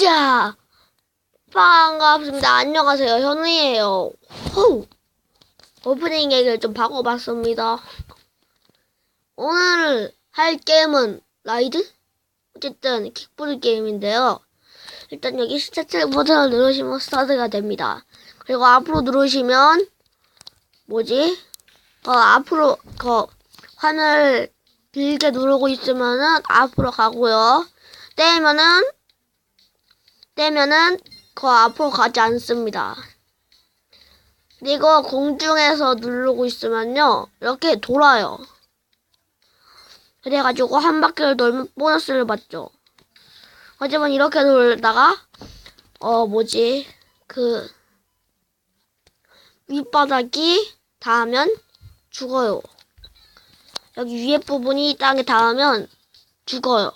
자, 반갑습니다. 안녕하세요. 현우예요. 호! 오프닝 얘기를 좀 바꿔봤습니다. 오늘 할 게임은 라이드? 어쨌든 킥보드 게임인데요. 일단 여기 스타트 버튼을 누르시면 스타트가 됩니다. 그리고 앞으로 누르시면 뭐지? 어, 앞으로 그 환을 길게 누르고 있으면은 앞으로 가고요. 떼면은 떼면은 그 앞으로 가지 않습니다. 그리고 공중에서 누르고 있으면요 이렇게 돌아요. 그래가지고 한 바퀴를 돌면 보너스를 받죠. 하지만 이렇게 돌다가 어 뭐지 그 윗바닥이 닿으면 죽어요. 여기 위에 부분이 땅에 닿으면 죽어요.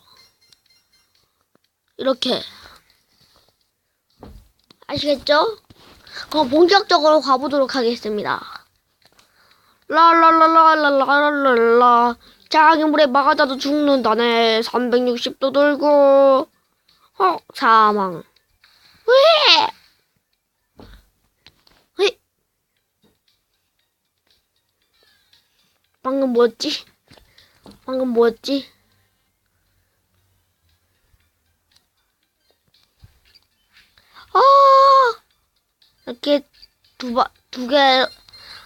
이렇게 아시겠죠? 그럼 본격적으로 가보도록 하겠습니다. 라라라라라라라라 자기물에 막아자도 죽는다네 360도 돌고 어 사망 왜? 왜? 방금 뭐였지? 방금 뭐였지? 아 이렇게 두 바, 두 개,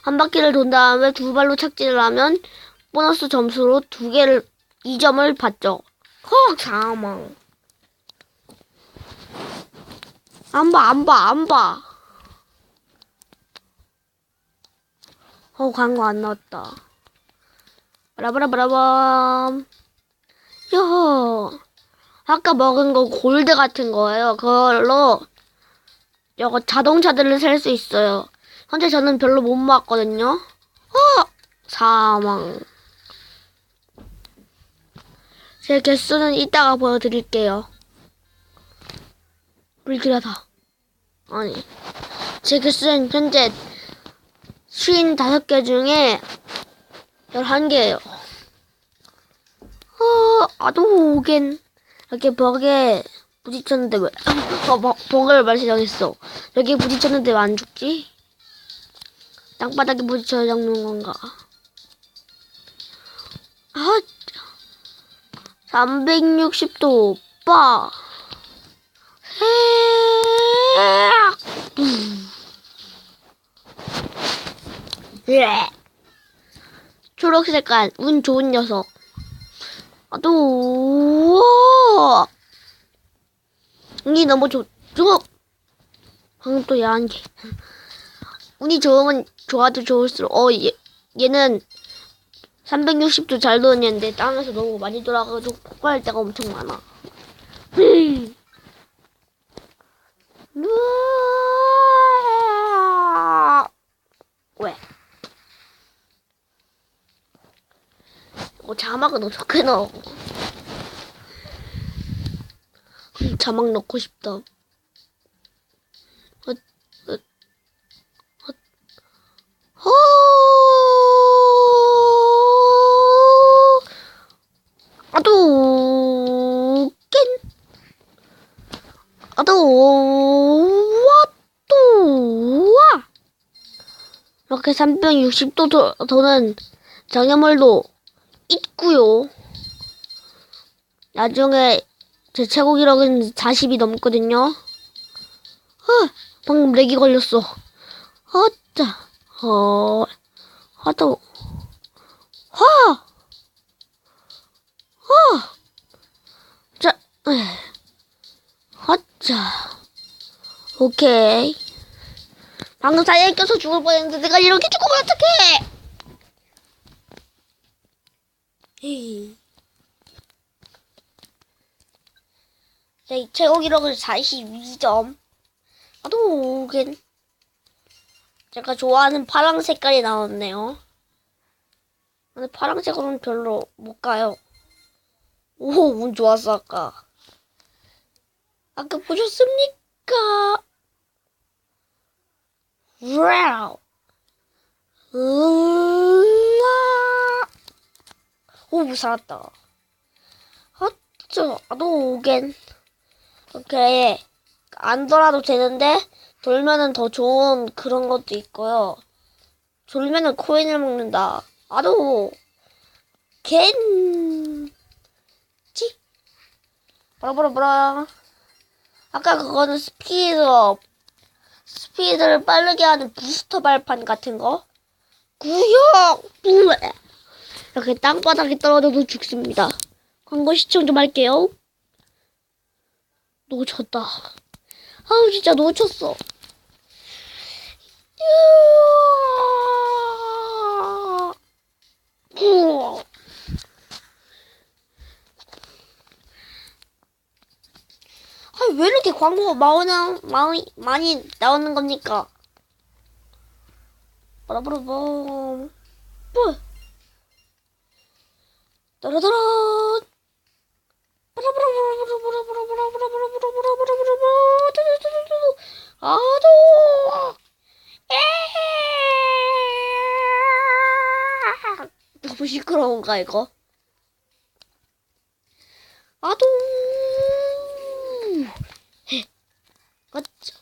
한 바퀴를 돈 다음에 두 발로 착지를 하면 보너스 점수로 두 개를, 이 점을 받죠. 헉, 사망. 안 봐, 안 봐, 안 봐. 어, 광고 안 나왔다. 바라바라바라밤. 요 아까 먹은 거 골드 같은 거예요. 그걸로 이거 자동차들을 살 수 있어요. 현재 저는 별로 못 모았거든요. 어! 사망. 제 개수는 이따가 보여드릴게요. 불길하다. 아니. 제 개수는 현재 55개 중에 11개예요. 어, 아도겐. 이렇게 벽에 부딪혔는데 왜, 어, 버, 버그를 발생했어. 여기 부딪혔는데 왜 안 죽지? 땅바닥에 부딪혀 잡는 건가? 아, 360도 오빠. 예. 초록 색깔 운 좋은 녀석. 아, 또, 우와! 운이 너무 좋, 좋! 방금 또 야한 게. 운이 좋으면 좋아도 좋을수록, 어, 얘, 얘는 360도 잘 도는데 땅에서 너무 많이 돌아가지고 폭발할 때가 엄청 많아. 왜? 어, 자막은 어떻게 넣어? 음, 자막 넣고 싶다. 어, 아도, 깬, 아도, 와, 또, 와. 이렇게 360도 도, 도는 장애물도 있고요. 나중에 제 최고 기록은 40이 넘거든요. 아, 방금 렉이 걸렸어. 아짜, 어, 하도, 하, 하, 자, 하자, 오케이. 방금 사이에 껴서 죽을 뻔했는데 내가 이렇게 죽으면 어떡해! 에이. 제 최고 기록은 42점. 아도 오겐. 제가 좋아하는 파랑 색깔이 나왔네요. 근데 파랑색으로는 별로 못 가요. 오, 운 좋았어, 아까. 아까 보셨습니까? 와우. 오, 살았다. 헛저, 아도 오겐. 오케이. 안 돌아도 되는데 돌면은 더 좋은 그런 것도 있고요. 돌면은 코인을 먹는다. 아도 겐지 뭐라 뭐라 뭐라 아까 그거는 스피드업 스피드를 빠르게 하는 부스터 발판 같은 거 구역 이렇게 땅바닥에 떨어져도 죽습니다. 광고 시청 좀 할게요. 놓쳤다. 아우 진짜 놓쳤어. 우와. 아, 왜 이렇게 광고가 많이, 많이, 많이 나오는 겁니까? 빠라바라밤. 뭐? 따라따라. 시끄러운가 이거? 아도. 맞죠?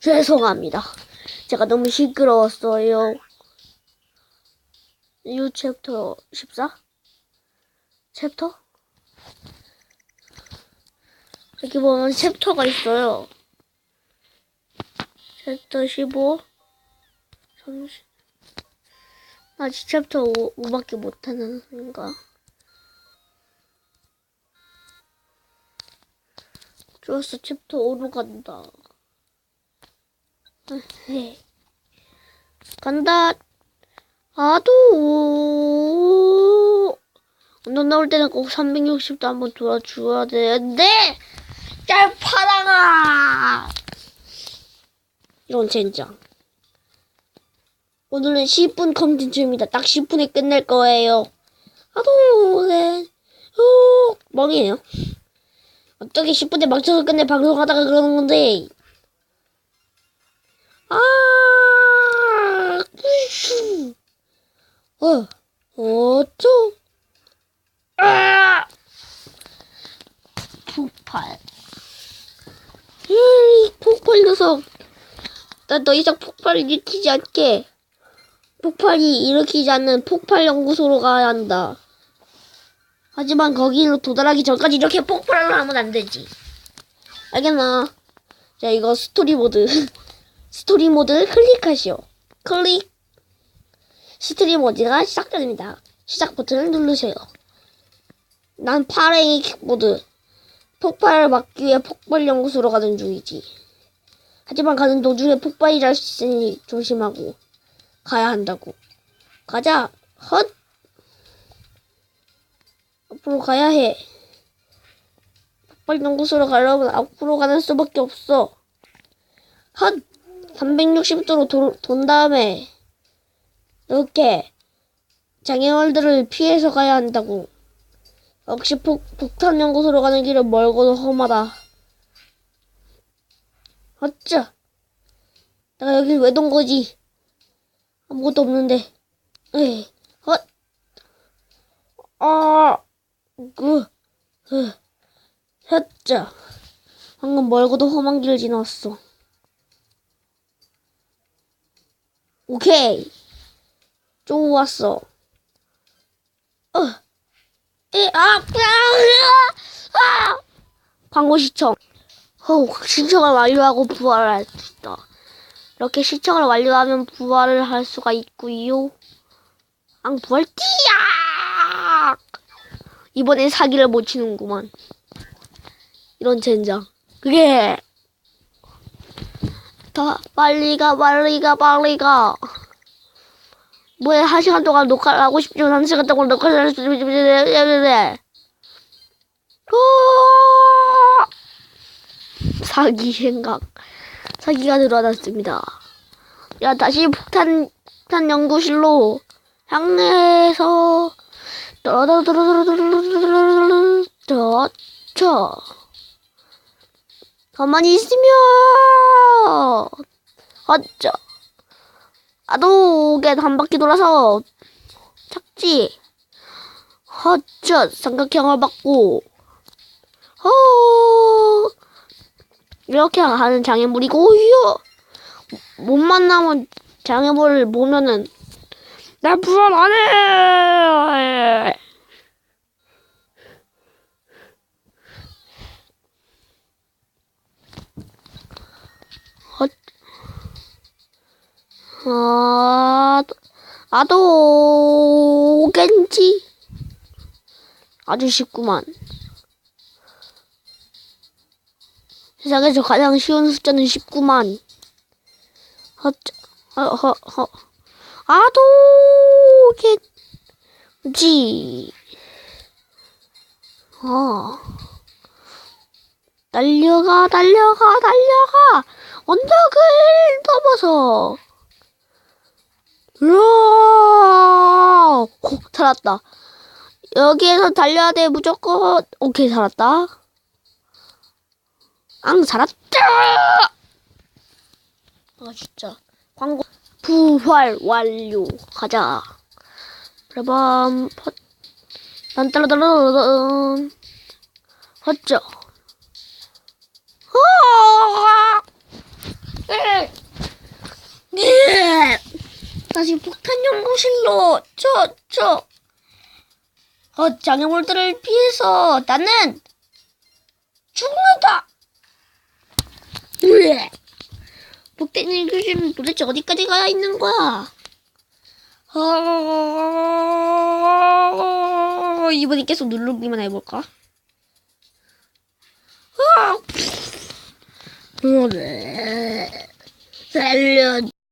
죄송합니다. 제가 너무 시끄러웠어요. 유 챕터 14? 챕터? 여기 보면 챕터가 있어요. 챕터 15, 30. 아직 챕터 5, 5밖에 못하는 인가? 좋았어, 챕터 5로 간다. 네. 간다. 아도. 너 나올 때는 꼭 360도 한번 돌아줘야 되는데, 짤 파랑아! 이런 젠장. 오늘은 10분 컨텐츠입니다. 딱 10분에 끝낼 거예요. 아도, 네. 어, 멍이에요. 어떻게 10분에 맞춰서 끝내 방송하다가 그러는 건데. 아, 으슈. 어, 어쩌? 아, 폭발. 이 폭발 녀석. 난 더 이상 폭발을 일으키지 않게. 폭발이 일으키지 않는 폭발 연구소로 가야 한다. 하지만 거기로 도달하기 전까지 이렇게 폭발을 하면 안 되지. 알겠나? 자, 이거 스토리 모드. 스토리 모드를 클릭하시오. 클릭. 스토리 모드가 시작됩니다. 시작 버튼을 누르세요. 난 파랭이 킥보드. 폭발을 막기 위해 폭발 연구소로 가는 중이지. 하지만 가는 도중에 폭발이 날 수 있으니 조심하고 가야 한다고. 가자. 헛. 앞으로 가야 해. 폭발 연구소로 가려면 앞으로 가는 수밖에 없어. 헛. 360도로 도, 돈 다음에 이렇게 장애물들을 피해서 가야 한다고. 역시 폭, 폭탄 연구소로 가는 길은 멀고도 험하다. 어쩌? 내가 여길 왜돈 거지? 아무것도 없는데. 에이, 헛. 아, 그, 그, 헛자. 방금 멀고도 험한 길을 지나왔어. 오케이. 좋았어. 어. 에, 아, 아, 아! 광고 시청. 어, 시청을 완료하고 부활을 할 수 있다. 이렇게 시청을 완료하면 부활을 할 수가 있고요. 앙 부활 띠야! 이번엔 사기를 못 치는구만. 이런 젠장. 그게 더 빨리 가 빨리 가 빨리 가. 뭐야 한 시간 동안 녹화를 하고 싶지만 한 시간 동안 녹화를 할수 있는데 사기 생각. 사기가 늘어났습니다. 야, 다시 폭탄, 폭탄 연구실로 향해서, 저, 가만히 있으면, 어쩌. 아도게 한 바퀴 돌아서, 착지. 허쩌, 삼각형을 받고, 허 어, 이렇게 하는 장애물이고 오히려 못 만나면 장애물을 보면은 날 부활 안해! 아, 아도 겐지. 아주 쉽구만. 세상에서 가장 쉬운 숫자는 19만. 허, 허, 허, 허. 아도 겐지. 어. 달려가, 달려가, 달려가. 언덕을 넘어서. 으아! 오, 살았다. 여기에서 달려야 돼, 무조건. 오케이, 살았다. 앙, 살았다! 아, 진짜. 광고. 부활 완료. 가자. 빠밤, 퍼, 딴따라따라따란. 허쩌. 아! 네. 네. 다시 폭탄 연구실로 저, 저. 어, 장애물들을 피해서 나는 죽는다. 으에. 폭탄 연구실은 도대체 어디까지 가야 있는 거야? 어, 이번엔 계속 누르기만 해볼까? 으아. 으에. 살려.